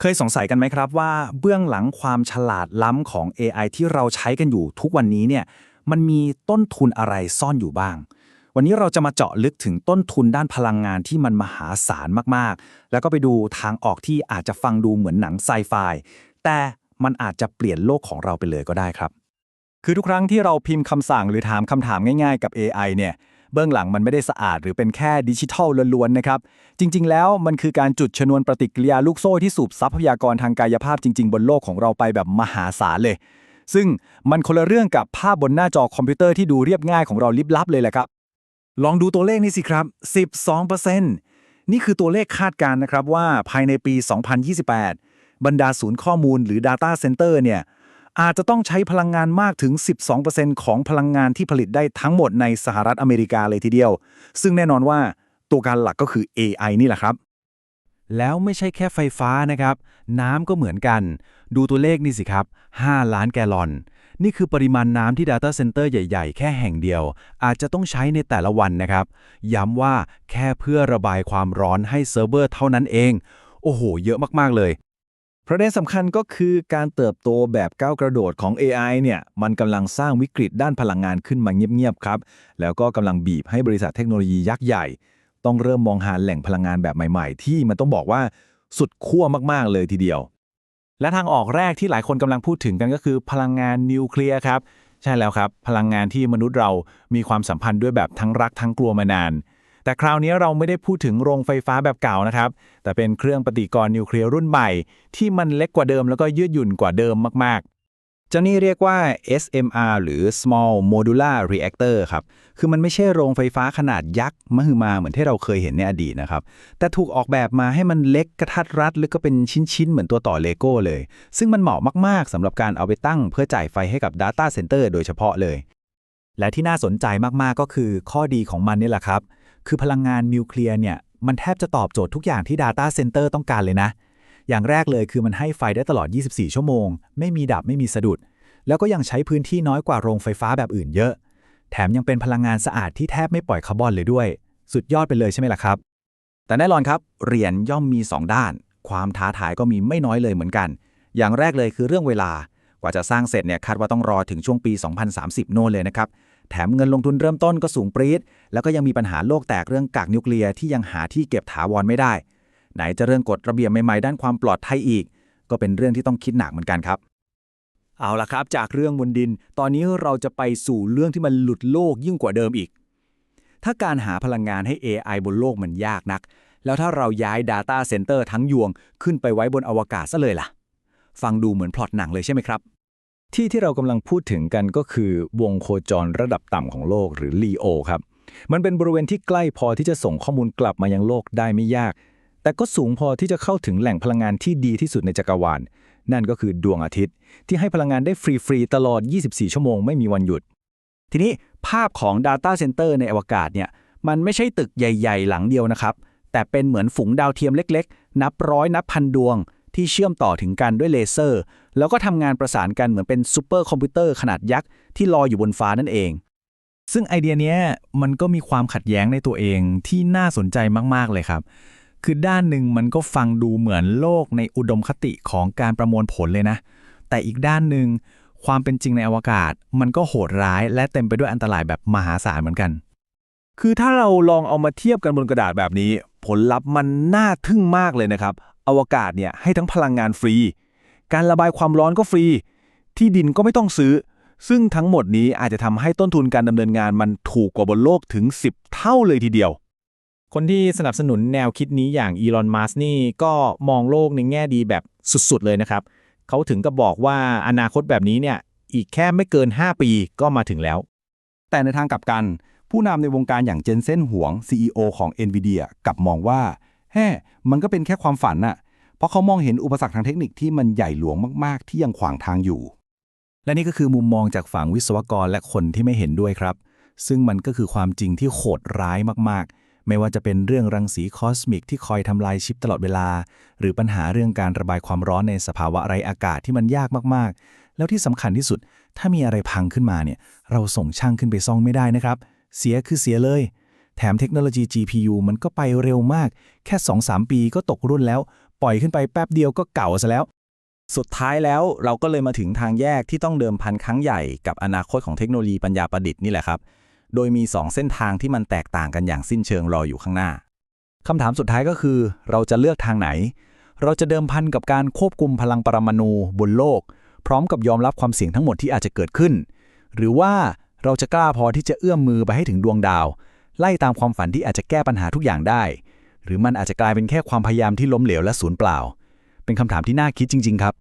เคยสงสัยกันไหมครับว่าเบื้องหลังความฉลาดล้ำของ AI ที่เราใช้กันอยู่ทุกวันนี้เนี่ยมันมีต้นทุนอะไรซ่อนอยู่บ้าง วันนี้เราจะมาเจาะลึกถึงต้นทุนด้านพลังงานที่มันมหาศาลมากๆ แล้วก็ไปดูทางออกที่อาจจะฟังดูเหมือนหนังไซไฟแต่มันอาจจะเปลี่ยนโลกของเราไปเลยก็ได้ครับ คือทุกครั้งที่เราพิมพ์คำสั่งหรือถามคำถามง่ายๆ กับ AI เนี่ย เบื้องหลังมันไม่ได้สะอาดหรือเป็นแค่ดิจิทัลล้วนๆนะครับ จริง ๆ แล้วมันคือการจุดชนวนปฏิกิริยาลูกโซ่ที่สูบทรัพยากรทางกายภาพจริง ๆ บนโลกของเราไปแบบมหาศาลเลย ซึ่งมันคนละเรื่องกับภาพบนหน้าจอคอมพิวเตอร์ที่ดูเรียบง่ายของเราลิบลับเลยแหละครับ ลองดูตัวเลขนี้สิครับ 12%นี่คือตัวเลขคาดการณ์นะครับว่าภายในปี 2028 บรรดาศูนย์ข้อมูลหรือ Data Center เนี่ย อาจจะต้องใช้พลังงานมากถึง 12%ของพลังงานที่ผลิตได้ทั้งหมดในสหรัฐอเมริกาเลยทีเดียว ซึ่งแน่นอนว่าตัวการหลักก็คือ AI นี่แหละครับ แล้วไม่ใช่แค่ไฟฟ้านะครับ น้ำก็เหมือนกัน ดูตัวเลขนี่สิครับ 5 ล้านแกลลอน นี่คือปริมาณน้ำที่ Data Center ใหญ่ๆ แค่แห่งเดียว อาจจะต้องใช้ในแต่ละวันนะครับ ย้ำว่าแค่เพื่อระบายความร้อนให้เซิร์ฟเวอร์เท่านั้นเอง โอ้โห เยอะมากๆเลย ประเด็นสำคัญก็คือการเติบโตแบบก้าวกระโดดของ AI เนี่ย มันกำลังสร้างวิกฤตด้านพลังงานขึ้นมาเงียบๆครับ แล้วก็กำลังบีบให้บริษัทเทคโนโลยียักษ์ใหญ่ ต้องเริ่มมองหาแหล่งพลังงานแบบใหม่ๆ ที่มันต้องบอกว่าสุดขั้วมากๆเลยทีเดียว และทางออกแรกที่หลายคนกำลังพูดถึงกันก็คือพลังงานนิวเคลียร์ครับ ใช่แล้วครับ พลังงานที่มนุษย์เรามีความสัมพันธ์ด้วยแบบทั้งรักทั้งกลัวมานาน แต่คราวนี้เราไม่ได้พูดถึงโรงไฟฟ้าแบบเก่านะครับ แต่เป็นเครื่องปฏิกรณ์นิวเคลียร์รุ่นใหม่ ที่มันเล็กกว่าเดิมแล้วก็ยืดหยุ่นกว่าเดิมมากๆเจ้านี่เรียกว่า SMR หรือ Small Modular Reactor ครับ คือมันไม่ใช่โรงไฟฟ้าขนาดยักษ์มหึมาเหมือนที่เราเคยเห็นในอดีตนะครับ แต่ถูกออกแบบมาให้มันเล็กกระทัดรัดแล้วก็เป็นชิ้นๆ เหมือนตัวต่อเลโก้เลย ซึ่งมันเหมาะมากๆสำหรับการเอาไปตั้งเพื่อจ่ายไฟให้กับ Data Center โดยเฉพาะเลย และที่น่าสนใจมากๆก็คือข้อดีของมันนี่แหละครับ คือพลังงานนิวเคลียร์เนี่ยมันแทบจะตอบโจทย์ทุกอย่างที่ Data Center ต้องการเลยนะ อย่างแรกเลยคือมันให้ไฟได้ตลอด 24 ชั่วโมง ไม่มีดับไม่มีสะดุด แล้วก็ยังใช้พื้นที่น้อยกว่าโรงไฟฟ้าแบบอื่นเยอะ แถมยังเป็นพลังงานสะอาดที่แทบไม่ปล่อยคาร์บอนเลยด้วย สุดยอดไปเลยใช่ไหมล่ะครับ แต่แน่นอนครับเหรียญย่อมมี 2 ด้าน ความท้าทายก็มีไม่น้อยเลยเหมือนกัน อย่างแรกเลยคือเรื่องเวลากว่าจะสร้างเสร็จเนี่ยคาดว่าต้องรอถึงช่วงปี 2030 โน่นเลยนะครับ แถมเงินลงทุนเริ่มต้นก็สูงปรี๊ด แล้วก็ยังมีปัญหาโลกแตกเรื่องกากนิวเคลียร์ที่ยังหาที่เก็บถาวรไม่ได้ ไหนจะเรื่องกฎระเบียบใหม่ๆ ด้านความปลอดภัยอีก ก็เป็นเรื่องที่ต้องคิดหนักเหมือนกันครับ เอาละครับ จากเรื่องบนดิน ตอนนี้เราจะไปสู่เรื่องที่มันหลุดโลกยิ่งกว่าเดิมอีก ถ้าการหาพลังงานให้ AI บนโลกมันยากนัก แล้วถ้าเราย้าย Data Center ทั้งยวง ขึ้นไปไว้บนอวกาศซะเลยล่ะ ฟังดูเหมือนพล็อตหนังเลยใช่ไหมครับ ที่ที่เรากำลังพูดถึงกันก็คือวงโคจรระดับต่ำของโลกหรือ LEO ครับ มันเป็นบริเวณที่ใกล้พอที่จะส่งข้อมูลกลับมายังโลกได้ไม่ยาก แต่ก็สูงพอที่จะเข้าถึงแหล่งพลังงานที่ดีที่สุดในจักรวาล นั่นก็คือดวงอาทิตย์ ที่ให้พลังงานได้ฟรีๆตลอด 24 ชั่วโมงไม่มีวันหยุด ทีนี้ภาพของ Data Center ในอวกาศเนี่ยมันไม่ใช่ตึกใหญ่ ๆ หลังเดียวนะครับ แต่เป็นเหมือนฝูงดาวเทียมเล็ก ๆ นับร้อยนับพันดวง ที่เชื่อมต่อถึงกันด้วยเลเซอร์ แล้วก็ทำงานประสานกันเหมือนเป็นซูเปอร์คอมพิวเตอร์ขนาดยักษ์ที่ลอยอยู่บนฟ้านั่นเอง ซึ่งไอเดียนี้มันก็มีความขัดแย้งในตัวเองที่น่าสนใจมากๆเลยครับ คือด้านหนึ่งมันก็ฟังดูเหมือนโลกในอุดมคติของการประมวลผลเลยนะ แต่อีกด้านหนึ่งความเป็นจริงในอวกาศ มันก็โหดร้าย และเต็มไปด้วยอันตรายแบบมหาศาลเหมือนกัน คือถ้าเราลองเอามาเทียบกันบนกระดาษแบบนี้ ผลลัพธ์มันน่าทึ่งมากเลยนะครับ อวกาศเนี่ยให้ทั้งพลังงานฟรี การระบายความร้อนก็ฟรี ที่ดินก็ไม่ต้องซื้อ ซึ่งทั้งหมดนี้อาจจะทำให้ต้นทุนการดำเนินงานมันถูกกว่าบนโลกถึง 10 เท่าเลยทีเดียว คนที่สนับสนุนแนวคิดนี้อย่างอีลอนมัสนี่ก็มองโลกในแง่ดีแบบสุดๆเลยนะครับ เขาถึงกับบอกว่าอนาคตแบบนี้เนี่ยอีกแค่ไม่เกิน 5 ปีก็มาถึงแล้ว แต่ในทางกลับกัน ผู้นำในวงการอย่างเจนเซนหวง CEO ของ NVIDIA กลับมองว่า แฮ่มันก็เป็นแค่ความฝันน่ะ เพราะเขามองเห็นอุปสรรคทางเทคนิคที่มันใหญ่หลวงมากๆ ที่ยังขวางทางอยู่ และนี่ก็คือมุมมองจากฝั่งวิศวกรและคนที่ไม่เห็นด้วยครับ ซึ่งมันก็คือความจริงที่โหดร้ายมากๆ ไม่ว่าจะเป็นเรื่องรังสีคอสมิกที่คอยทำลายชิปตลอดเวลา หรือปัญหาเรื่องการระบายความร้อนในสภาวะไรอากาศที่มันยากมากๆ แล้วที่สำคัญที่สุด ถ้ามีอะไรพังขึ้นมาเนี่ย เราส่งช่างขึ้นไปซ่อมไม่ได้นะครับ เสียคือเสียเลย แถมเทคโนโลยี GPU มันก็ไปเร็วมาก แค่ 2-3 ปีก็ตกรุ่นแล้ว ปล่อยขึ้นไปแป๊บเดียวก็เก่าซะแล้ว สุดท้ายแล้วเราก็เลยมาถึงทางแยกที่ต้องเดิมพันครั้งใหญ่กับอนาคตของเทคโนโลยีปัญญาประดิษฐ์นี่แหละครับ โดยมี 2 เส้นทางที่มันแตกต่างกันอย่างสิ้นเชิงรออยู่ข้างหน้าคำถามสุดท้ายก็คือ เราจะเลือกทางไหน เราจะเดิมพันกับการควบคุมพลังปรมาณูบนโลก พร้อมกับยอมรับความเสี่ยงทั้งหมดที่อาจจะเกิดขึ้น หรือว่าเราจะกล้าพอที่จะเอื้อมมือไปให้ถึงดวงดาว ไล่ตามความฝันที่อาจจะแก้ปัญหาทุกอย่างได้ หรือมันอาจจะกลายเป็นแค่ความพยายามที่ล้มเหลวและสูญเปล่า เป็นคำถามที่น่าคิดจริง ๆ ครับ